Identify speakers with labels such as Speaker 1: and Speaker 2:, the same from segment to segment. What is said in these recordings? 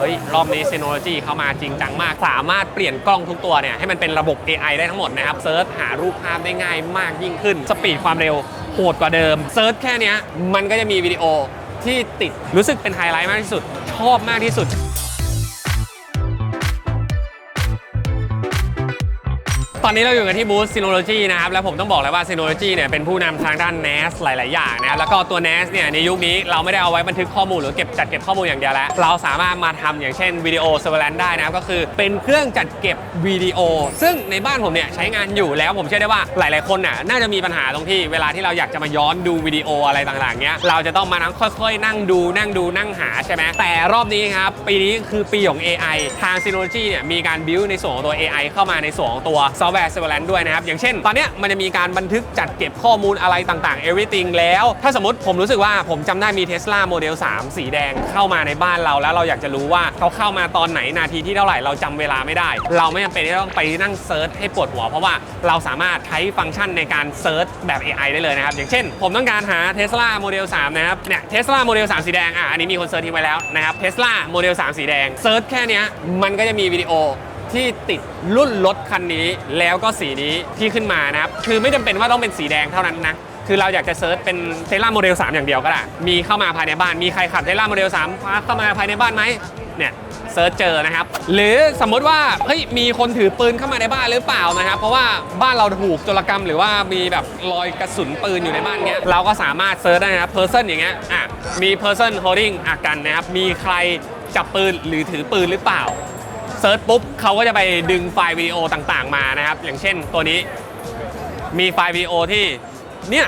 Speaker 1: เฮ้ยรอบนี้เซโนโลยีเข้ามาจริงจังมาก สามารถเปลี่ยนกล้องทุกตัวเนี่ยให้มันเป็นระบบ AI ได้ทั้งหมดนะครับเซิร์ชหารูปภาพได้ง่ายมากยิ่งขึ้น สปีดความเร็วโหดกว่าเดิมเซิร์ชแค่นี้มันก็จะมีวิดีโอที่ติดรู้สึกเป็นไฮไลท์มากที่สุด ชอบมากที่สุด ตอนนี้เราอยู่กันที่บูธ Synology นะครับ แล้วผมต้องบอกเลยว่า Synology เนี่ยเป็นผู้นำทางด้าน NAS หลาย ๆ อย่างนะครับ แล้วก็ตัว NAS เนี่ยในยุคนี้เราไม่ได้เอาไว้บันทึกข้อมูลหรือเก็บจัดเก็บข้อมูลอย่างเดียวแล้ว เราสามารถมาทำอย่างเช่นวิดีโอ surveillance ได้นะครับ ก็คือเป็นเครื่องจัดเก็บวิดีโอ ซึ่งในบ้านผมเนี่ยใช้งานอยู่แล้วผมเชื่อได้ว่าหลาย ๆ คนน่ะน่าจะมีปัญหาตรงที่เวลาที่เราอยากจะมาย้อนดูวิดีโออะไรต่าง ๆ เนี้ยเราจะต้องมานั่งค่อย ๆ นั่งดูนั่งดูนั่งหาใช่ไหมแต่รอบนี้ครับปีนี้คือปีของ AI ทาง Synology เนี่ยมีการ build ในส่วนของตัว AI เข้ามาในส่วนของตัว software surveillance ด้วยนะครับ อย่างเช่น ตอนนี้มันจะมีการบันทึกจัดเก็บข้อมูลอะไรต่างๆ everything แล้ว ถ้าสมมติผมรู้สึกว่าผมจำได้มี Tesla Model 3 สีแดงเข้ามาในบ้านเรา แล้วเราอยากจะรู้ว่าเขาเข้ามาตอนไหนนาทีที่เท่าไหร่เราจำเวลาไม่ได้ เราไม่จำเป็นที่ต้องไปนั่งเซิร์ชให้ปวดหัว เพราะว่าเราสามารถใช้ฟังก์ชันในการเซิร์ชแบบ AI ได้เลยนะครับ อย่างเช่น ผมต้องการหา Tesla Model 3 นะครับ เนี่ย Tesla Model 3 สีแดง อะ อันนี้มีคนเซิร์ชทิ้งไว้แล้วนะครับ Tesla Model 3 สีแดง เซิร์ชแค่นี้มันก็จะมีวิดีโอ ที่ติดรุ่นรถคันนี้แล้วก็สีนี้ที่ขึ้นมานะครับ คือไม่จำเป็นว่าต้องเป็นสีแดงเท่านั้นนะ คือเราอยากจะเซิร์ชเป็นเทสลาโมเดล3อย่างเดียวก็ได้ มีเข้ามาภายในบ้าน มีใครขับเทสลาโมเดล3เข้ามาภายในบ้านไหมเนี่ยเซิร์ชเจอนะครับ หรือสมมติว่าเฮ้ยมีคนถือปืนเข้ามาในบ้านหรือเปล่านะครับ เพราะว่าบ้านเราถูกโจรกรรม หรือว่ามีแบบรอยกระสุนปืนอยู่ในบ้านเงี้ยเราก็สามารถเซิร์ชได้นะครับ person อย่างเงี้ยอะมี person holding อากันนะครับมีใครจับปืนหรือถือปืนหรือเปล่า เซิร์ชปุ๊บเขาก็จะไปดึงไฟล์วิดีโอต่างๆมานะครับ อย่างเช่นตัวนี้มีไฟล์วิดีโอที่เนี่ย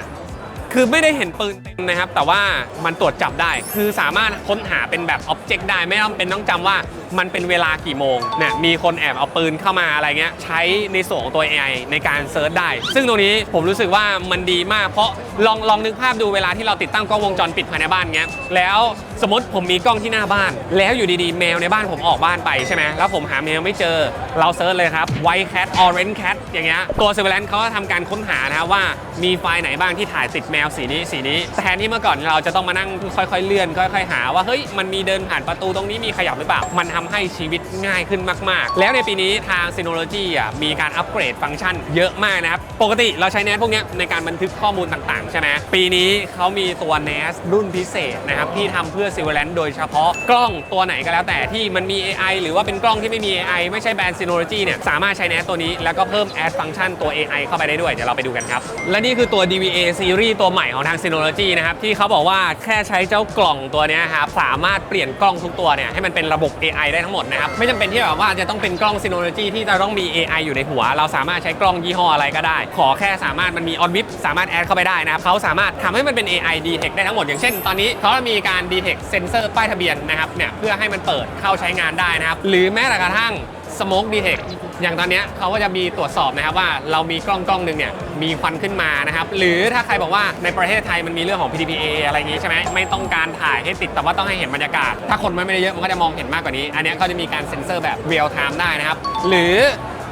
Speaker 1: คือไม่ได้เห็นปืนเต็มนะครับ แต่ว่ามันตรวจจับได้ คือสามารถค้นหาเป็นแบบอ็อบเจกต์ได้ ไม่ต้องเป็นต้องจำว่า มันเป็นเวลากี่โมงเนี่ยมีคนแอบเอาปืนเข้ามาอะไรเงี้ยใช้ในส่วนของตัว AI ในการเซิร์ชได้ ซึ่งตรงนี้ผมรู้สึกว่ามันดีมากเพราะลองลองนึกภาพดูเวลาที่เราติดตั้งกล้องวงจรปิดภายในบ้านเงี้ยแล้วสมมติผมมีกล้องที่หน้าบ้าน แล้วอยู่ดีๆ แมวในบ้านผมออกบ้านไปใช่ไหมแล้วผมหาแมวไม่เจอเราเซิร์ชเลยครับ white cat orange cat อย่างเงี้ยตัว surveillance เขาทำการค้นหานะว่ามีไฟล์ไหนบ้างที่ถ่ายติดแมวสีนี้สีนี้แทนที่เมื่อก่อนเราจะต้องมานั่งค่อยๆเลื่อนค่อย ๆ หาว่าเฮ้ยมันมีเดินผ่านประตูตรงนี้มีขยับหรือเปล่ามันทำให้ชีวิตง่ายขึ้นมาก ๆ แล้วในปีนี้ทาง Synology อะมีการอัปเกรดฟังก์ชันเยอะมากนะครับ ปกติเราใช้ NAS พวกนี้ในการบันทึกข้อมูลต่างๆ ใช่ไหมปีนี้เขามีตัว NAS รุ่นพิเศษนะครับ ที่ทำเพื่อ Surveillance โดยเฉพาะกล้องตัวไหนก็แล้วแต่ที่มันมี AI หรือว่าเป็นกล้องที่ไม่มี AI ไม่ใช่แบรนด์ Synology เนี่ยสามารถใช้ NAS ตัวนี้แล้วก็เพิ่ม add ฟังก์ชันตัว AI เข้าไปได้ด้วยเดี๋ยวเราไปดูกันครับและนี่คือตัว DVA Series ตัวใหม่ของทาง Synology นะครับที่เขาบอกว่าแค่ใช้เจ้ากล่องตัวนี้ครับสามารถเปลี่ยนกล้องทุกตัวเนี่ยให้มันเป็นระบบ AI ได้ทั้งหมดนะครับ ไม่จำเป็นที่แบบว่าจะต้องเป็นกล้องซีโนโลจีที่จะต้องมี AI อยู่ในหัว เราสามารถใช้กล้องยี่ห้ออะไรก็ได้ ขอแค่สามารถมันมีออนวิปสามารถแอดเข้าไปได้นะครับเขาสามารถทำให้มันเป็น AI detect ได้ทั้งหมดอย่างเช่น ตอนนี้เขามีการ detect เซนเซอร์ป้ายทะเบียนนะครับเนี่ยเพื่อให้มันเปิดเข้าใช้งานได้นะครับหรือแม้แต่กระทั่ง smoke detect อย่างตอนนี้เขาก็จะมีตรวจสอบนะครับว่าเรามีกล้องกล้องหนึ่งเนี่ยมีควันขึ้นมานะครับหรือถ้าใครบอกว่าในประเทศไทยมันมีเรื่องของ PDPA อะไรอย่างงี้ใช่ไหมไม่ต้องการถ่ายให้ติดแต่ว่าต้องให้เห็นบรรยากาศ ถ้าคนไม่ได้เยอะมันก็จะมองเห็นมากกว่านี้ อันนี้ยก็จะมีการเซ็นเซอร์แบบ real time ได้นะครับหรือ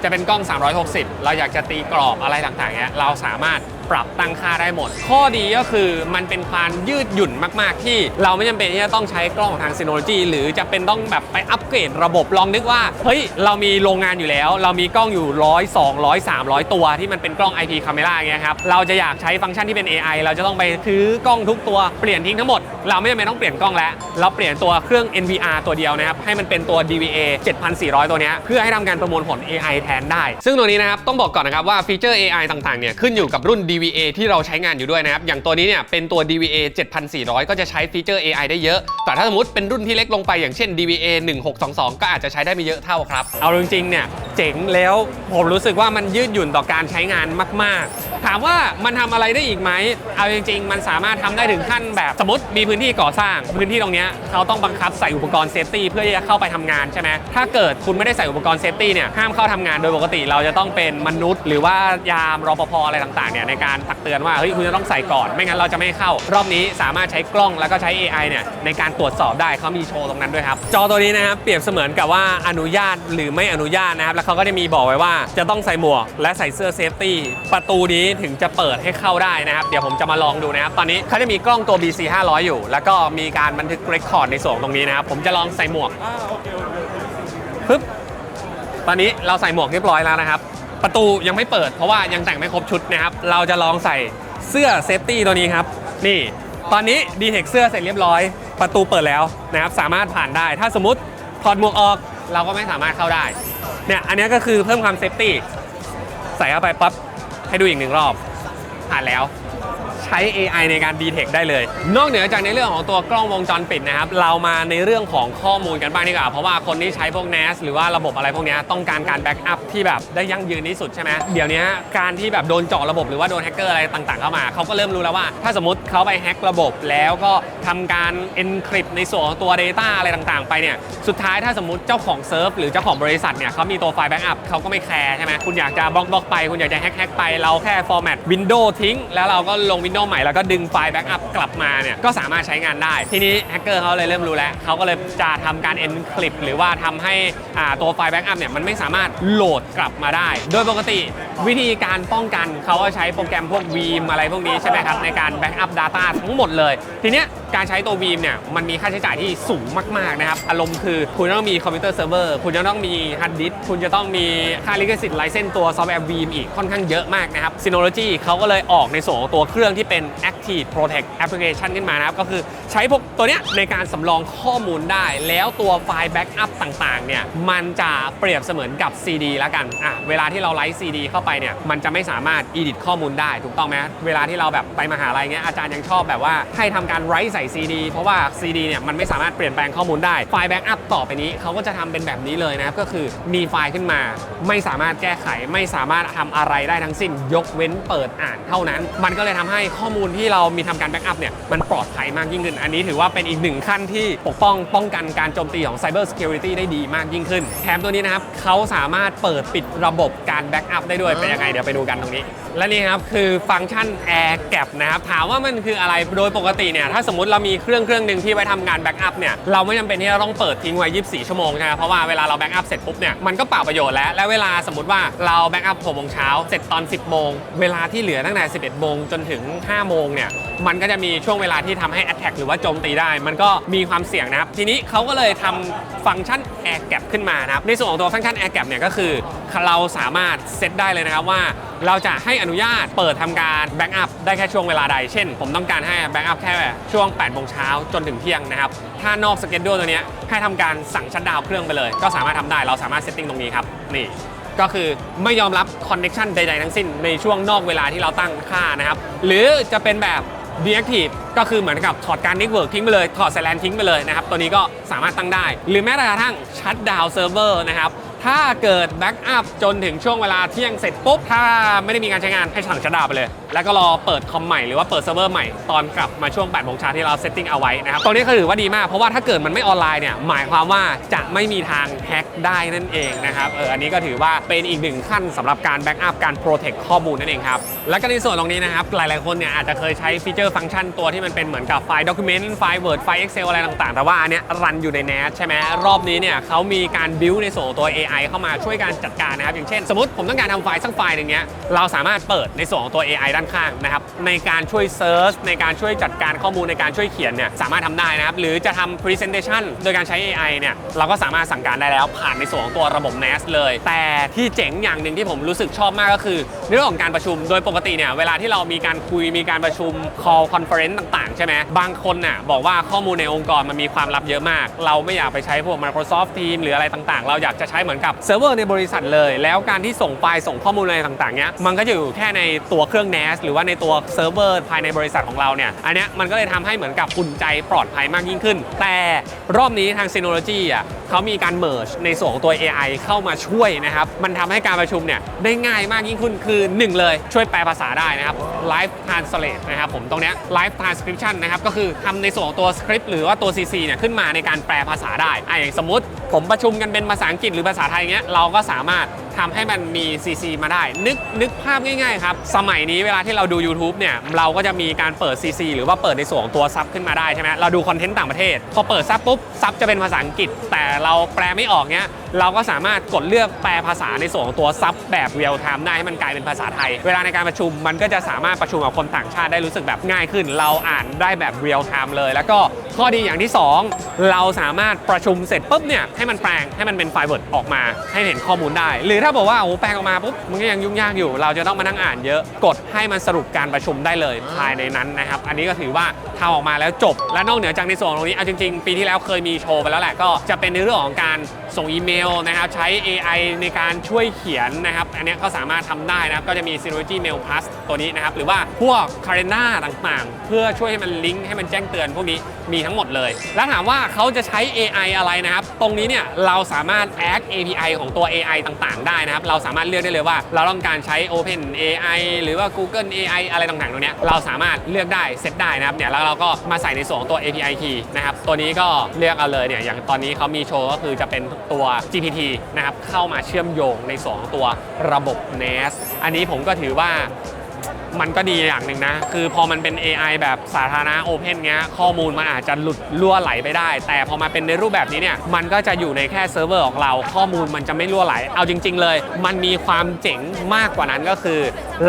Speaker 1: จะเป็นกล้อง 360 เราอยากจะตีกรอบอะไรต่างๆเนี้ยเราสามารถ ปรับตั้งค่าได้หมด ข้อดีก็คือมันเป็นความยืดหยุ่นมากๆ ที่เราไม่จำเป็นที่จะต้องใช้กล้องของทาง Synology หรือจะเป็นต้องแบบไปอัปเกรดระบบลองนึกว่าเฮ้ยเรามีโรงงานอยู่แล้ว เรามีกล้องอยู่100 200 300ตัวที่มันเป็นกล้อง IP camera อย่าเงี้ยครับเราจะอยากใช้ฟังก์ชันที่เป็น AI เราจะต้องไปถือกล้องทุกตัวเปลี่ยนทิ้งทั้งหมด เราไม่จำเป็นต้องเปลี่ยนกล้องแล้ว เราเปลี่ยนตัวเครื่อง NVR ตัวเดียวนะครับให้มันเป็นตัว DVA 7400 ตัวเนี้ยเพื่อให้ทำการประมวลผล AI แทนได้ ซึ่งตัวนี้นะครับต้องบอกก่อนนะครับว่าฟีเจอร์ AI ต่างๆเนี่ยขึ้นอยู่กับรุ่น DVA ที่เราใช้งานอยู่ด้วยนะครับ อย่างตัวนี้เนี่ยเป็นตัว DVA 7400 ก็จะใช้ฟีเจอร์ AI ได้เยอะ แต่ถ้าสมมติเป็นรุ่นที่เล็กลงไปอย่างเช่น DVA 1622 ก็อาจจะใช้ได้ไม่เยอะเท่าครับ เอาจริงๆเนี่ยเจ๋งแล้วผมรู้สึกว่ามันยืดหยุ่นต่อการใช้งานมาก ๆ ถามว่ามันทำอะไรได้อีกไหม เอาจริง ๆ มันสามารถทำได้ถึงขั้นแบบสมมติมีพื้นที่ก่อสร้าง พื้นที่ตรงนี้เขาต้องบังคับใส่อุปกรณ์เซฟตี้เพื่อที่จะเข้าไปทำงานใช่ไหมถ้าเกิดคุณไม่ได้ใส่อุปกรณ์เซฟตี้เนี่ยห้ามเข้าทำงานโดยปกติเราจะต้องเป็นมนุษย์ หรือว่ายามรปภอะไรต่างๆเนี่ยในการการตักเตือนว่าเฮ้ยคุณจะต้องใส่ก่อน ไม่งั้นเราจะไม่ให้เข้า รอบนี้สามารถใช้กล้องแล้วก็ใช้ AI เนี่ยในการตรวจสอบได้เขามีโชว์ตรงนั้นด้วยครับ จอตัวนี้นะครับเปรียบเสมือนกับว่าอนุญาตหรือไม่อนุญาตนะครับ แล้วเขาก็จะมีบอกไว้ว่าจะต้องใส่หมวกและใส่เสื้อเซฟตี้ประตูนี้ถึงจะเปิดให้เข้าได้นะครับ เดี๋ยวผมจะมาลองดูนะครับ ตอนนี้เขาจะมีกล้องตัว BC 500 อยู่ แล้วก็มีการบันทึกเรคคอร์ดในส่วนตรงนี้นะครับ ผมจะลองใส่หมวกปึ๊บตอนนี้เราใส่หมวกเรียบร้อยแล้วนะครับ ประตูยังไม่เปิดเพราะว่ายังแต่งไม่ครบชุดนะครับ เราจะลองใส่เสื้อเซฟตี้ตัวนี้ครับ นี่ ตอนนี้ดีเทคเสื้อเสร็จเรียบร้อย ประตูเปิดแล้วนะครับ สามารถผ่านได้ ถ้าสมมติถอดหมวกออกเราก็ไม่สามารถเข้าได้ เนี่ย อันนี้ก็คือเพิ่มความเซฟตี้ ใส่เข้าไปปั๊บให้ดูอีกหนึ่งรอบ ผ่านแล้ว ช้ AI ในการ detect ได้เลย นอกเหนือจากในเรื่องของตัวกล้องวงจรปิดนะครับ เรามาในเรื่องของข้อมูลกันบ้างดีกว่า เพราะว่าคนที่ใช้พวก NAS หรือว่าระบบอะไรพวกนี้ต้องการการแบ็กอัพที่แบบได้ยั่งยืนที่สุดใช่ไหมเดี๋ยวนี้การที่แบบโดนเจาะระบบหรือว่าโดนแฮกเกอร์อะไรต่างๆเข้ามาเขาก็เริ่มรู้แล้วว่า ถ้าสมมติเขาไปแฮกระบบแล้วก็ทำการ encrypt ในส่วนของตัว Data อะไรต่างๆ ไปเนี่ยสุดท้ายถ้าสมมติเจ้าของเซิร์ฟหรือเจ้าของบริษัทเนี่ยเขามีตัวไฟล์แบ็กอัพเขาก็ไม่แคร์ใช่ไหมคุณอยากจะบล็อกบล็อกไป คุณอยากจะแฮกแฮกไปเราแค่ format Windows ทิ้งแล้วเราก็ลง Windows ใหม่แล้วก็ดึงไฟล์แบ็กอัพกลับมาเนี่ยก็สามารถใช้งานได้ ทีนี้แฮกเกอร์เขาเลยเริ่มรู้แล้วเขาก็เลยจะทำการ encrypt หรือว่าทำให้ตัวไฟล์แบ็กอัพเนี่ยมันไม่สามารถโหลดกลับมาได้ โดยปกติวิธีการป้องกันเขาก็ใช้โปรแกรมพวก Veeam อะไรพวกนี้ใช่ไหมครับในการแบ็กอัพ Data ทั้งหมดเลย ทีเนี้ย การใช้ตัว Veeam เนี่ยมันมีค่าใช้จ่ายที่สูงมากๆนะครับ อารมณ์คือคุณต้องมีคอมพิวเตอร์เซิร์ฟเวอร์คุณจะต้องมีฮาร์ดดิสคุณจะต้องมีค่าลิขสิทธิ์ไลเซนส์ตัวซอฟต์แวร์ Veeam อีกค่อนข้างเยอะมากนะครับ Synology เขาก็เลยออกในส่วนของตัวเครื่องที่เป็น Active Protect Application ขึ้นมานะครับ ก็คือใช้พวกตัวเนี้ยในการสำรองข้อมูลได้ แล้วตัวไฟล์แบ็กอัพต่างๆเนี่ยมันจะเปรียบเสมือนกับ CD แล้วกันอะเวลาที่เราไลฟ์ CD เข้าไปเนี่ยมันจะไม่สามารถ edit ข้อมูลได้ถูกต้องไหมเวลาที่เราแบบไปมหาลัยเงี้ยอาจารย์ยังชอบแบบว่าให้ทำการไ r ใส่ CD เพราะว่า CD เนี่ยมันไม่สามารถเปลี่ยนแปลงข้อมูลได้ ไฟล์แบ็กอัพต่อไปนี้เขาก็จะทำเป็นแบบนี้เลยนะครับ ก็คือมีไฟล์ขึ้นมา ไม่สามารถแก้ไข ไม่สามารถทำอะไรได้ทั้งสิ้น ยกเว้นเปิดอ่านเท่านั้น มันก็เลยทำให้ข้อมูลที่เรามีทำการแบ็กอัพเนี่ยมันปลอดภัยมากยิ่งขึ้น อันนี้ถือว่าเป็นอีกหนึ่งขั้นที่ปกป้องป้องกันการโจมตีของ Cyber Security ได้ดีมากยิ่งขึ้น แถมตัวนี้นะครับเขาสามารถเปิดปิดระบบการแบ็กอัพได้ด้วย เป็นยังไงเดี๋ยวไปดูกันตรงนี้ และนี่ครับคือฟังก์ชัน Air Gap นะครับ ถามว่ามันคืออะไร โดยปกติเนี่ย ถ้าสมมติเรามีเครื่องเครื่องหนึ่งที่ไว้ทำงานแบ็กอัพเนี่ยเราไม่จำเป็นที่จะต้องเปิดทิ้งไว้ 24 ชั่วโมงใช่ไหมเพราะว่าเวลาเราแบ็กอัพเสร็จปุ๊บเนี่ยมันก็เปล่าประโยชน์แล้วและเวลาสมมติว่าเราแบ็กอัพ6โมงเช้าเสร็จตอน 10 โมง เวลาที่เหลือตั้งแต่ 11 โมงจนถึง 5 โมงเนี่ยมันก็จะมีช่วงเวลาที่ทำให้ attack หรือว่าโจมตีได้ มันก็มีความเสี่ยงนะครับทีนี้เขาก็เลยทำฟังก์ชัน air gap ขึ้นมานะครับในส่วนของตัวฟังก์ชัน air gap เนี่ยก็คือเราสามารถเซตได้เลยนะครับว่า เราจะให้อนุญาตเปิดทำการแบ็กอัพได้แค่ช่วงเวลาใด เช่น ผมต้องการให้แบ็กอัพแค่ช่วง8โมงเช้าจนถึงเที่ยงนะครับ ถ้านอกสเกจดูตัวนี้ให้ทำการสั่งชัดดาวน์เครื่องไปเลย ก็สามารถทำได้เราสามารถเซตติ้งตรงนี้ครับ นี่ก็คือไม่ยอมรับคอนเน็ชันใดๆทั้งสิ้นในช่วงนอกเวลาที่เราตั้งค่านะครับ หรือจะเป็นแบบ deactive ก็คือเหมือนกับถอดการ network ทิ้งไปเลย ถอด SLAN ทิ้งไปเลยนะครับ ตัวนี้ก็สามารถตั้งได้ หรือแม้แต่กระทั่งชัดดาวเซิร์ฟเวอร์นะครับ ถ้าเกิดแบ็กอัพจนถึงช่วงเวลาเที่ยงเสร็จปุ๊บ ถ้าไม่ได้มีการใช้งานให้สั่งชัดาไปเลย แล้วก็รอเปิดคอมใหม่หรือว่าเปิดเซิร์ฟเวอร์ใหม่ตอนกลับมาช่วง8โมงเช้าที่เราเซตติ้งเอาไว้นะครับตรงนี้ก็ถือว่าดีมาก เพราะว่าถ้าเกิดมันไม่ออนไลน์เนี่ยหมายความว่าจะไม่มีทางแฮ็กได้นั่นเองนะครับเอออันนี้ก็ถือว่าเป็นอีกหนึ่งขั้นสำหรับการแบ็กอัพการโปรเทคข้อมูลนั่นเองครับแล้วก็ในส่วนตรงนี้นะครับหลายๆคนเนี่ยอาจจะเคยใช้ฟีเจอร์ฟังก์ชันตัวที่มันเป็นเหมือนกับไฟล์ด็อกิเมนต์ไฟล์ Word ไฟล์ Excel อะไรต่างๆ แต่ว่าอันเนี้ยรันอยู่ใน NAS ใช่ไหมรอบนี้เนี่ยเขามีการ build ในส่วนตัว AI เข้ามาช่วยการจัดการนะครับ อย่างเช่น สมมติผมต้องการทำไฟล์สักไฟล์หนึ่งเนี้ยเราสามารถเปิดในส่วนของตัว AI ด้านข้างนะครับในการช่วยเซิร์ชในการช่วยจัดการข้อมูลในการช่วยเขียนเนี่ยสามารถทำได้นะครับ หรือจะทำ presentation โดยการใช้ AI เนี่ยเราก็สามารถสั่งการได้แล้วผ่านในส่วนของตัวระบบ NAS เลย แต่ที่เจ๋งอย่างหนึ่งที่ผมรู้สึกชอบมากก็คือในเรื่องของการประชุมโดยปกติเนี่ยเวลาที่เรามีการคุยมีการประชุม call conference ต่างๆ ใช่ไหมบางคนน่ะบอกว่าข้อมูลในองค์กรมันมีความลับเยอะมาก เราไม่อยากไปใช้พวก Microsoft Teams หรืออะไรต่างๆ เราอยากจะใช้เหมือนกับเซิร์ฟเวอร์ในบริษัทเลย แล้วการที่ส่งไฟล์ส่งข้อมูลอะไรต่างๆเนี้ยมันก็จะอยู่แค่ในตัวเครื่อง NAS หรือว่าในตัวเซิร์ฟเวอร์ภายในบริษัทของเราเนี่ยอันเนี้ยมันก็เลยทำให้เหมือนกับอุ่นใจปลอดภัยมากยิ่งขึ้น แต่รอบนี้ทาง Synology อะเขามีการ merge ในส่วนของตัว AI เข้ามาช่วยนะครับมันทำให้การประชุมเนี่ยได้ง่ายมากยิ่งขึ้นคือ 1 เลยช่วยแปลภาษาได้นะครับ Live Translate นะครับผมตรงเนี้ย Live Transcription นะครับก็คือทำในส่วนของตัวสคริปต์หรือว่าตัว CC เนี่ยขึ้นมาในการแปลภาษาได้อะอย่างสมมติ ผมประชุมกันเป็นภาษาอังกฤษหรือภาษาไทยเงี้ยเราก็สามารถททำให้มันมี CC มาได้ นึกนึกภาพง่ายๆครับ สมัยนี้เวลาที่เราดู YouTube เนี่ย เราก็จะมีการเปิด CC หรือว่าเปิดในส่วนของตัวซับขึ้นมาได้ใช่ไหมเราดูคอนเทนต์ต่างประเทศ พอเปิดซับปุ๊บซับจะเป็นภาษาอังกฤษ แต่เราแปลไม่ออกเนี้ยเราก็สามารถกดเลือกแปลภาษาในส่วนของตัวซับแบบเรียลไทม์ได้ให้มันกลายเป็นภาษาไทย เวลาในการประชุมมันก็จะสามารถประชุมกับคนต่างชาติได้รู้สึกแบบง่ายขึ้น เราอ่านได้แบบเรียลไทม์เลย แล้วก็ข้อดีอย่างที่ 2 เราสามารถประชุมเสร็จปุ๊บเนี่ยให้มันแปลงให้มันเป็นไฟล์เวิร์ดออกมา ให้เห็นข้อมูลได้ หรือถ้าบอกว่าโอ้แปลงออกมาปุ๊บมันก็ยังยุ่งยากอยู่ เราจะต้องมานั่งอ่านเยอะกดให้มันสรุปการประชุมได้เลยภายในนั้นนะครับ อันนี้ก็ถือว่าทำออกมาแล้วจบ และนอกเหนือจากในส่วนตรงนี้เอาจริงๆ ปีที่แล้วเคยมีโชว์ไปแล้วแหละก็จะเป็นในเรื่องของการ ส่งอีเมลนะครับใช้ AI ในการช่วยเขียนนะครับ อันนี้ก็สามารถทำได้นะครับ ก็จะมี Synology Mail Plus ตัวนี้นะครับ หรือว่าพวก c a l e n d a ต่างๆ เพื่อช่วยให้มันลิงก์ให้มันแจ้งเตือนพวกนี้มีทั้งหมดเลย แล้วถามว่าเขาจะใช้ AI อะไรนะครับ ตรงนี้เนี่ยเราสามารถ add API ของตัว AI ต่างๆ ได้นะครับ เราสามารถเลือกได้เลยว่า เราต้องการใช้ Open AI หรือว่า Google AI อะไรต่างๆตรงนี้เราสามารถเลือกได้เซตได้นะครับเนี่ยแล้วเราก็มาใส่ในส่วนของตัว API key นะครับตัวนี้ก็เลือกเอาเลยเนี่ยอย่างตอนนี้เขามีโชว์ก็คือจะเป็นตัว GPT นะครับเข้ามาเชื่อมโยงในสองตัวระบบ NAS อันนี้ผมก็ถือว่า มันก็ดีอย่างหนึ่งนะ คือพอมันเป็น AI แบบสาธารณะโอเพนเงี้ยข้อมูลมันอาจจะหลุดรั่วไหลไปได้ แต่พอมาเป็นในรูปแบบนี้เนี่ยมันก็จะอยู่ในแค่เซิร์ฟเวอร์ของเราข้อมูลมันจะไม่รั่วไหล เอาจริง ๆ เลย มันมีความเจ๋งมากกว่านั้นก็คือ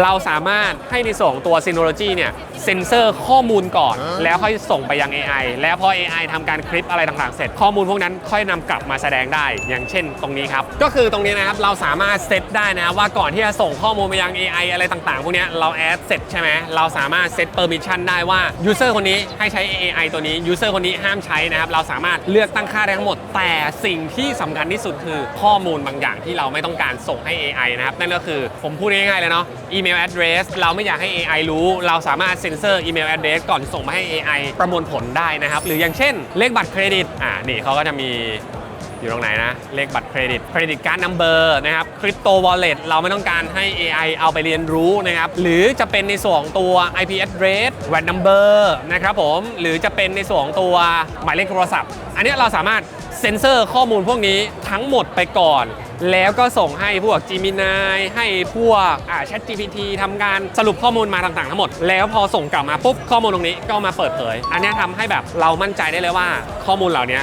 Speaker 1: เราสามารถให้ในส่วนของตัว Synology เนี่ยเซ็นเซอร์ข้อมูลก่อน แล้วค่อยส่งไปยัง AI แล้วพอ AI ทำการคลิปอะไรต่างๆ เสร็จข้อมูลพวกนั้นค่อยนำกลับมาแสดงได้ อย่างเช่น ตรงนี้ครับ ก็คือตรงนี้นะครับเราสามารถเซตได้นะว่าก่อนที่จะส่งข้อมูลไปยัง AI อะไรต่างๆ พวกเนี้ยเราแอดเสร็จใช่ไหมเราสามารถเซตเปอร์มิชันได้ว่า User คนนี้ให้ใช้ AI ตัวนี้ User คนนี้ห้ามใช้นะครับ เราสามารถเลือกตั้งค่าได้ทั้งหมด แต่สิ่งที่สำคัญที่สุดคือข้อมูลบางอย่างที่เราไม่ต้องการส่งให้ AI นะครับ นั่นก็คือผมพูดง่ายๆเลยเนาะอีเมล address เราไม่อยากให้ AI รู้ เราสามารถเซ็นเซอร์อีเมล address ก่อนส่งมาให้ AI ประมวลผลได้นะครับ หรืออย่างเช่น เลขบัตรเครดิต อ่า นี่เขาก็จะมี อยู่ตรงไหนนะ เลขบัตรเครดิตเครดิตการ์ดนัมเบอร์นะครับคริปโตวอลเล็ตเราไม่ต้องการให้ AI เอาไปเรียนรู้นะครับ หรือจะเป็นในส่วนของตัว IP address VAT number นะครับผม หรือจะเป็นในส่วนของตัวหมายเลขโทรศัพท์ อันนี้เราสามารถเซ็นเซอร์ข้อมูลพวกนี้ทั้งหมดไปก่อน แล้วก็ส่งให้พวก Gemini ให้พวกอ่า Chat GPT ทำการสรุปข้อมูลมาต่างๆทั้งหมด แล้วพอส่งกลับมาปุ๊บข้อมูลตรงนี้ก็มาเปิดเผย อันนี้ทำให้แบบเรามั่นใจได้เลยว่าข้อมูลเหล่านี้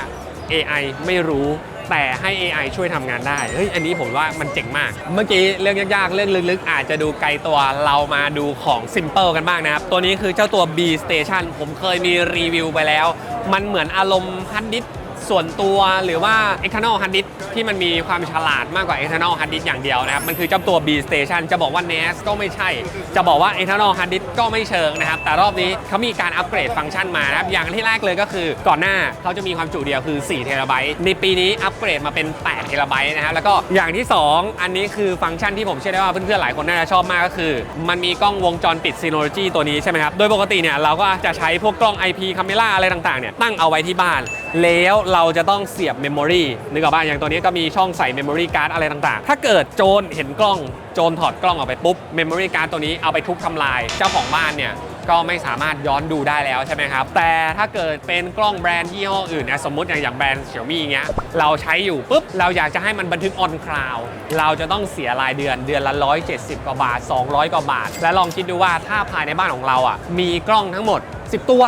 Speaker 1: AI ไม่รู้แต่ให้ AI ช่วยทำงานได้ เฮ้ย อันนี้ผมว่ามันเจ๋งมาก เมื่อกี้เรื่องยากๆ เรื่องลึกๆ อาจจะดูไกลตัวเรามาดูของ Simple กันบ้างนะครับ ตัวนี้คือเจ้าตัว B Station ผมเคยมีรีวิวไปแล้ว มันเหมือนอารมณ์ฮันดิส ส่วนตัวหรือว่า external hard disk ที่มันมีความฉลาดมากกว่า internal hard disk อย่างเดียวนะครับ มันคือเจ้าตัว B station จะบอกว่า NAS ก็ไม่ใช่ จะบอกว่า internal hard disk ก็ไม่เชิงนะครับ แต่รอบนี้เขามีการอัปเกรดฟังก์ชันมานะครับ อย่างที่แรกเลยก็คือก่อนหน้าเขาจะมีความจุเดียวคือ4เทราไบต์ในปีนี้อัปเกรดมาเป็น8เทราไบต์นะครับ แล้วก็อย่างที่ 2 อันนี้คือฟังก์ชันที่ผมเชื่อได้ว่าเพื่อนๆหลายคนน่าจะชอบมากก็คือ มันมีกล้องวงจรปิด Synology ตัวนี้ใช่ไหมครับ โดยปกติเนี่ยเราก็จะใช้พวกกล้อง IP camera อะไรต่างๆเนี่ยตั้งเอาไว้ที่บ้านแล้วเราราจะต้องเสียบเมมโมรีนึกออกป่ะอย่างตัวนี้ก็มีช่องใส่เมมโมรีการ์ดอะไรต่างๆ ถ้าเกิดโจรเห็นกล้องโจรถอดกล้องออกไปปุ๊บเมมโมรีการ์ดตัวนี้เอาไปทุบทำลาย เจ้าของบ้านเนี่ยก็ไม่สามารถย้อนดูได้แล้วใช่ไหมครับ แต่ถ้าเกิดเป็นกล้องแบรนด์ยี่ห้ออื่นนะสมมติอย่างอย่างแบรนด์เฉียวมี่เงี้ยเราใช้อยู่ปุ๊บ เราอยากจะให้มันบันทึกออนคลาวเราจะต้องเสียรายเดือนเดือนละ 170 กว่าบาท 200 กว่าบาท และลองคิดดูว่าถ้าภายในบ้านของเราอะมีกล้องทั้งหมด 10 ตัว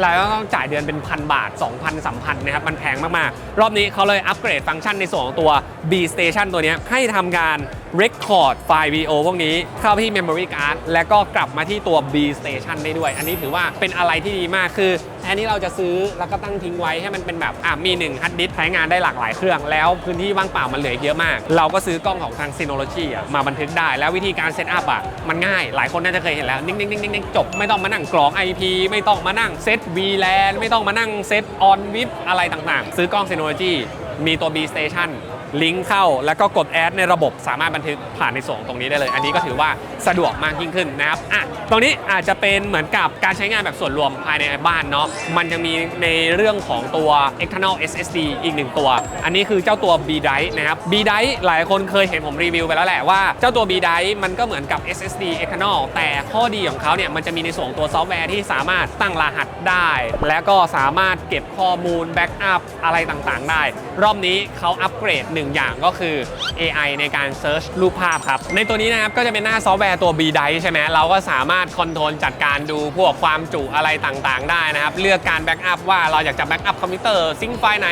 Speaker 1: เราก็ต้องจ่ายเดือนเป็นพันบาท 2,000 3,000นะครับมันแพงมากๆ รอบนี้เขาเลยอัปเกรดฟังก์ชันในส่วนของตัว B Station ตัวนี้ให้ทำการ Record ไฟล์วิดีโอพวกนี้เข้าที่ Memory Card แล้วก็กลับมาที่ตัว B Station ได้ด้วย อันนี้ถือว่าเป็นอะไรที่ดีมากคือแทนที่เราจะซื้อแล้วก็ตั้งทิ้งไว้ให้มันเป็นแบบอะมี1ฮัดดิสใช้งานได้หลากหลายเครื่อง แล้วพื้นที่ว่างเปล่ามันเหลือเยอะมาก เราก็ซื้อกล้องของทาง Synology อะมาบันทึกได้ แล้ววิธีการเซตอัพอะมันง่ายหลายคนน่าจะเคยเห็นแล้วนิ่งๆๆๆจบไม่ต้องมานั่งกรอง IP ไม่ต้องมานั่งเซต VLAN ไม่ต้องมานั่งเซต on VIP อะไรต่างๆ ซื้อกล้อง Synology มีตัว B Station ลิงก์เข้า แล้วก็กดแอดในระบบสามารถบันทึกผ่านในส่วนของตรงนี้ได้เลย อันนี้ก็ถือว่าสะดวกมากยิ่งขึ้นนะครับอะตรงนี้อาจจะเป็นเหมือนกับการใช้งานแบบส่วนรวมภายในบ้านเนาะมันจะมีในเรื่องของตัว external SSD อีกหนึ่งตัว อันนี้คือเจ้าตัว B Drive นะครับ B Drive หลายคนเคยเห็นผมรีวิวไปแล้วแหละว่าเจ้าตัว B Drive มันก็เหมือนกับ SSD external แต่ข้อดีของเขาเนี่ยมันจะมีในส่วนของตัวซอฟต์แวร์ที่สามารถตั้งรหัสได้ และก็สามารถเก็บข้อมูลแบ็กอัพอะไรต่างๆ ได้ รอบนี้เขาอัปเกรดหนึ่งอย่างก็คือ AI ในการ Search รูปภาพครับ ในตัวนี้นะครับก็จะเป็นหน้าซอฟต์แวร์ตัว B d i ใช่ไหมเราก็สามารถคอนโทรลจัดการดูพวกความจุอะไรต่างๆ ได้นะครับ เลือกการแบ็กอัพว่าเราอยากจะแบ็กอัพคอมพิวเตอร์ซิงค์ไฟล์ไหน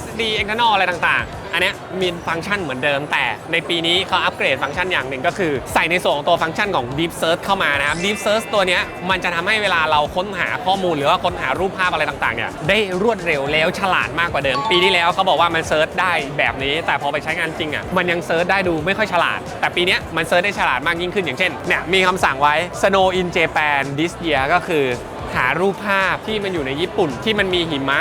Speaker 1: SD external อะไรต่างๆ อันเนี้ยมีฟังก์ชันเหมือนเดิม แต่ในปีนี้เขาอัปเกรดฟังก์ชันอย่างหนึ่งก็คือ ใส่ในส่วนของตัวฟังก์ชันของ Deep Search เข้ามานะครับ Deep Search ตัวเนี้ยมันจะทำให้เวลาเราค้นหาข้อมูล หรือว่าค้นหารูปภาพอะไรต่างๆเนี่ยได้รวดเร็วแล้วฉลาดมากกว่าเดิม ปีที่แล้วเขาบอกว่ามันเซิร์ชได้แบบนี้ แต่พอไปใช้งานจริงอะมันยังเซิร์ชได้ดูไม่ค่อยฉลาด แต่ปีนี้มันเซิร์ชได้ฉลาดมากยิ่งขึ้นอย่างเช่นเนี่ยมีคำสั่งไว้ Snow in Japan this year ก็คือหารูปภาพที่มันอยู่ในญี่ปุ่นที่มันมีหิมะ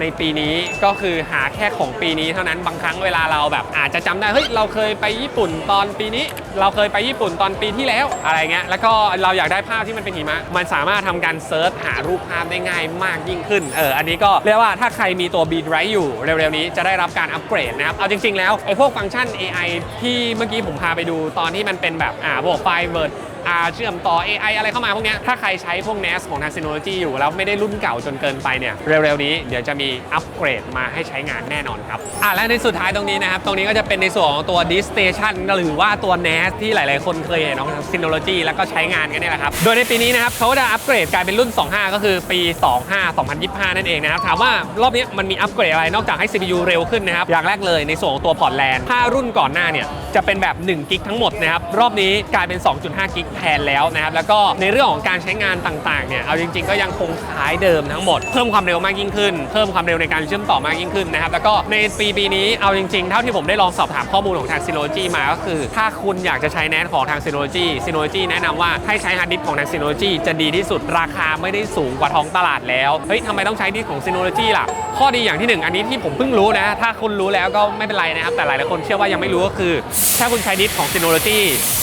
Speaker 1: ในปีนี้ก็คือหาแค่ของปีนี้เท่านั้นบางครั้งเวลาเราแบบ อาจจะจำได้เฮ้ยเราเคยไปญี่ปุ่นตอนปีนี้ เราเคยไปญี่ปุ่นตอนปีที่แล้วอะไรเงี้ยแล้วก็เราอยากได้ภาพที่มันเป็นหิมะ มันสามารถทำการเซิร์ชหารูปภาพได้ง่ายมากยิ่งขึ้นเอออันนี้ก็เรียกว่าถ้าใครมีตัว Beat Right อยู่เร็วๆนี้จะได้รับการอัปเกรดนะครับเอาจริง ๆ แล้วไอ้พวกฟังก์ชัน AI ที่เมื่อกี้ผมพาไปดูตอนที่มันเป็นแบบอ่าพวกไฟล์เวิร์ด อ่าเชื่อมต่อ AI อะไรเข้ามาพวกนี้ถ้าใครใช้พวก NAS ของทาง Synology อยู่ แล้วไม่ได้รุ่นเก่าจนเกินไปเนี่ยเร็วๆนี้เดี๋ยวจะมีอัปเกรดมาให้ใช้งานแน่นอนครับอ่าและในสุดท้ายตรงนี้นะครับ ตรงนี้ก็จะเป็นในส่วนของตัว Disk Station หรือว่าตัว NAS ที่หลายๆ คนเคยเห็นของทาง Synology แล้วก็ใช้งานกันเนี่ยแหละครับโดยในปีนี้นะครับเขาจะอัปเกรดกลายเป็นรุ่น 25 ก็คือปี 25 2025 นั่นเองนะครับถามว่ารอบนี้มันมีอัปเกรดอะไรนอกจากให้ CPU เร็วขึ้นนะครับอย่างแรกเลยในส่วนของตัวพอร์ตแลนถ้ารุ่นก่อนหน้าเนี่ยจะเป็นแบบ1กิกทั้งหมดนะครับรอบนี้กลายเป็น 2.5กิกแทนแล้วนะครับแล้วก็ในเรื่องของการใช้งานต่างๆเนี่ยเอาจริง ๆ ก็ยังคงคล้ายเดิมทั้งหมด เพิ่มความเร็วมากยิ่งขึ้น เพิ่มความเร็วในการเชื่อมต่อมากยิ่งขึ้นนะครับแล้วก็ในปีปีนี้เอาจริงๆ เท่าที่ผมได้ลองสอบถามข้อมูลของทาง Synology มาก็คือ ถ้าคุณอยากจะใช้แนทของทาง Synology Synology แนะนำว่าให้ใช้ฮาร์ดดิสของทาง Synology จะดีที่สุดราคาไม่ได้สูงกว่าท้องตลาดแล้วเฮ้ยทำไมต้องใช้ดิสของ Synology ล่ะข้อดีอย่างที่หนึ่งอันนี้ที่ผมเพิ่งรู้นะ ถ้าคุณรู้แล้วก็ไม่เป็นไรนะครับแต่หลายๆคนเชื่อว่ายังไม่รู้ก็คือ ถ้าคุณใช้ดิสของ Synology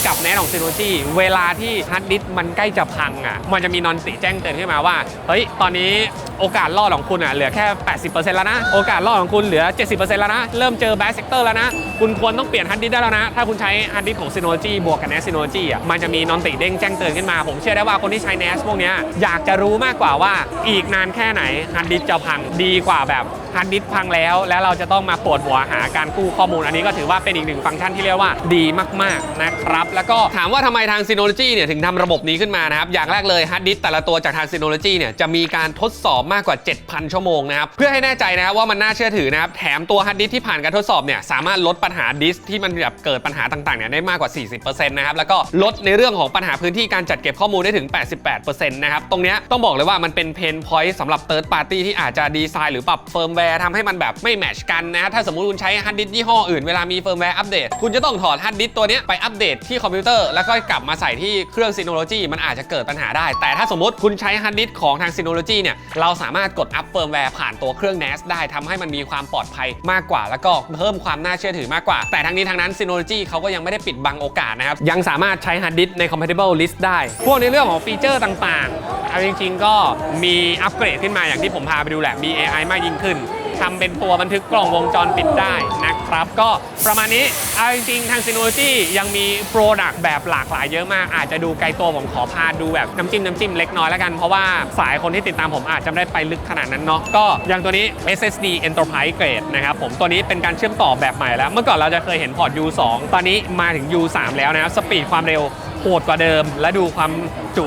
Speaker 1: กับแนทของ Synology เวลาที่ฮาร์ดดิสก์มันใกล้จะพังอะ มันจะมีนอนติแจ้งเตือนขึ้นมาว่า เฮ้ย ตอนนี้โอกาสรอดของคุณอะเหลือแค่ 80%แล้วนะ โอกาสรอดของคุณเหลือ 70%แล้วนะ เริ่มเจอแบ d เซกเตอร์แล้วนะ คุณควรต้องเปลี่ยนฮาร์ดดิสก์ได้แล้วนะ ถ้าคุณใช้ฮาร์ดดิสก์ของ Synology บวกกับ NAS Synology อะ มันจะมีนอนติเด้งแจ้งเตือนขึ้นมา ผมเชื่อได้ว่าคนที่ใช้ NAS พวกเนี้ยอยากจะรู้มากกว่าว่าอีกนานแค่ไหนฮาร์ดดิสก์จะพังดีกว่าแบบ ฮาร์ดดิสพังแล้ว แล้วเราจะต้องมาปวดหัวหาการกู้ข้อมูล อันนี้ก็ถือว่าเป็นอีกหนึ่งฟังก์ชันที่เรียกว่าดีมากๆนะครับ แล้วก็ถามว่าทำไมทาง Synology เนี่ยถึงทำระบบนี้ขึ้นมานะครับ อย่างแรกเลยฮาร์ดดิสแต่ละตัวจากทาง Synology เนี่ยจะมีการทดสอบมากกว่า 7,000 ชั่วโมงนะครับเพื่อให้แน่ใจนะครับว่ามันน่าเชื่อถือนะครับแถมตัวฮาร์ดดิสที่ผ่านการทดสอบเนี่ยสามารถลดปัญหาดิสที่มันแบบเกิดปัญหาต่างๆเนี่ยได้มากกว่า 40%นะครับแล้วก็ลดในเรื่องของปัญหาพื้นที่การจัดเก็บข้อมูลได้ถึง 88%นะครับตรงเนี้ยต้องบอกเลยว่ามันเป็นเพนพอยต์สำหรับ Third Party ที่อาจจะดีไซน์หรือปรับเฟิร์มแวร์ทำให้มันแบบไม่แมชกันนะถ้าสมมุติคุณใช้ฮาร์ดดิสก์ยี่ห้ออื่นเวลามีเฟิร์มแวร์อัปเดตคุณจะต้องถอดฮาร์ดดิสก์ตัวนี้ไปอัปเดตที่คอมพิวเตอร์แล้วก็กลับมาใส่ที่เครื่อง Synology มันอาจจะเกิดปัญหาได้ แต่ถ้าสมมติคุณใช้ฮาร์ดดิสก์ของทาง Synology เนี่ยเราสามารถกดอัปเฟิร์มแวร์ผ่านตัวเครื่อง NAS ได้ทำให้มันมีความปลอดภัยมากกว่า แล้วก็เพิ่มความน่าเชื่อถือมากกว่า แต่ทั้งนี้ทั้งนั้น Synology เขาก็ยังไม่ได้ปิดบังโอกาสนะครับยังสามารถใช้ฮาร์ดดิสใน compatible list ได้ พวกในเรื่องของฟีเจอร์ต่างๆเอาจริงๆก็มีอัปเกรดขึ้นมาอย่างที่ผมพาไปดูแหละมี AI มากยิ่งขึ้น ทำเป็นตัวบันทึกกล้องวงจรปิดได้นะครับ ก็ประมาณนี้เอาจริงๆทาง Synology ยังมีโปรดักต์แบบหลากหลายเยอะมาก อาจจะดูไกลตัวผมขอพาดูแบบน้ำจิ้มน้ำจิ้มเล็กน้อยแล้วกันเพราะว่าสายคนที่ติดตามผมอาจจะไม่ได้ไปลึกขนาดนั้นเนาะก็อย่างตัวนี้ SSD Enterprise Grade นะครับผมตัวนี้เป็นการเชื่อมต่อแบบใหม่แล้ว เมื่อก่อนเราจะเคยเห็นพอร์ต U2 ตอนนี้มาถึง U3 แล้วนะครับสปีดความเร็วโหดกว่าเดิม และดูความจุ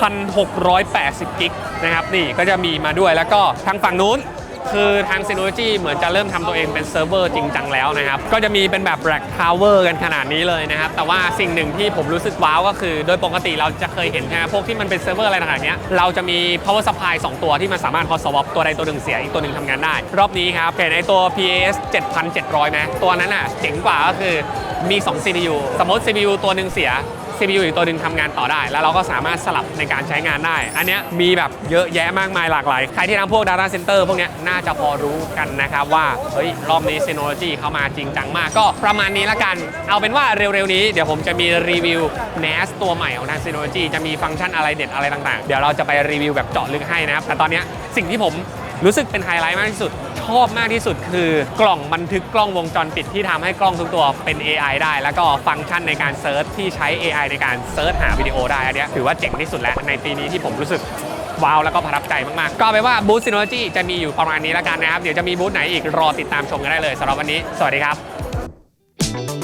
Speaker 1: 7,680 กิกนะครับนี่ก็จะมีมาด้วยแล้วก็ทางฝั่งนู้นคือทาง Synology เหมือนจะเริ่มทำตัวเองเป็นเซิร์ฟเวอร์จริงจังแล้วนะครับ ก็จะมีเป็นแบบ Rack Tower กันขนาดนี้เลยนะครับ แต่ว่าสิ่งหนึ่งที่ผมรู้สึกว้าวก็คือ โดยปกติเราจะเคยเห็นใช่ไหมพวกที่มันเป็นเซิร์ฟเวอร์อะไรต่างๆเนี้ยเราจะมี power supply 2 ตัวที่มันสามารถ hot swap ตัวใดตัวหนึ่งเสีย อีกตัวหนึ่งทำงานได้ รอบนี้ครับเห็นไอตัว PAS 7,700ไหมตัวนั้นอะเจ๋งกว่าก็คือมี 2 CPU สมมติ CPU ตัวหนึ่งเสีย CPU อีกตัวหนึ่งทำงานต่อได้ แล้วเราก็สามารถสลับในการใช้งานได้ อันเนี้ยมีแบบเยอะแยะมากมายหลากหลายใครที่ทำพวก Data Center พวกเนี้ยน่าจะพอรู้กันนะครับว่าเฮ้ยรอบนี้ Synology เข้ามาจริงจังมาก ก็ประมาณนี้ละกัน เอาเป็นว่าเร็วๆนี้เดี๋ยวผมจะมีรีวิว NAS ตัวใหม่ของทาง Synology จะมีฟังก์ชันอะไรเด็ดอะไรต่างๆ เดี๋ยวเราจะไปรีวิวแบบเจาะลึกให้นะครับแต่ตอนเนี้ยสิ่งที่ผมรู้สึกเป็นไฮไลท์มากที่สุด ชอบมากที่สุดคือกล่องบันทึกกล้องวงจรปิดที่ทำให้กล้องทุกตัวเป็น AI ได้ แล้วก็ฟังก์ชันในการเซิร์ชที่ใช้ AI ในการเซิร์ชหาวิดีโอได้อันนี้ถือว่าเจ๋งที่สุดแล้วในปีนี้ที่ผมรู้สึกว้าวแล้วก็ประทับใจมาก ๆ ก็เป็นว่าบูธซีโนโลจีจะมีอยู่ประมาณนี้แล้วกันนะครับ เดี๋ยวจะมีบูธไหนอีกรอติดตามชมกันได้เลยสำหรับวันนี้ สวัสดีครับ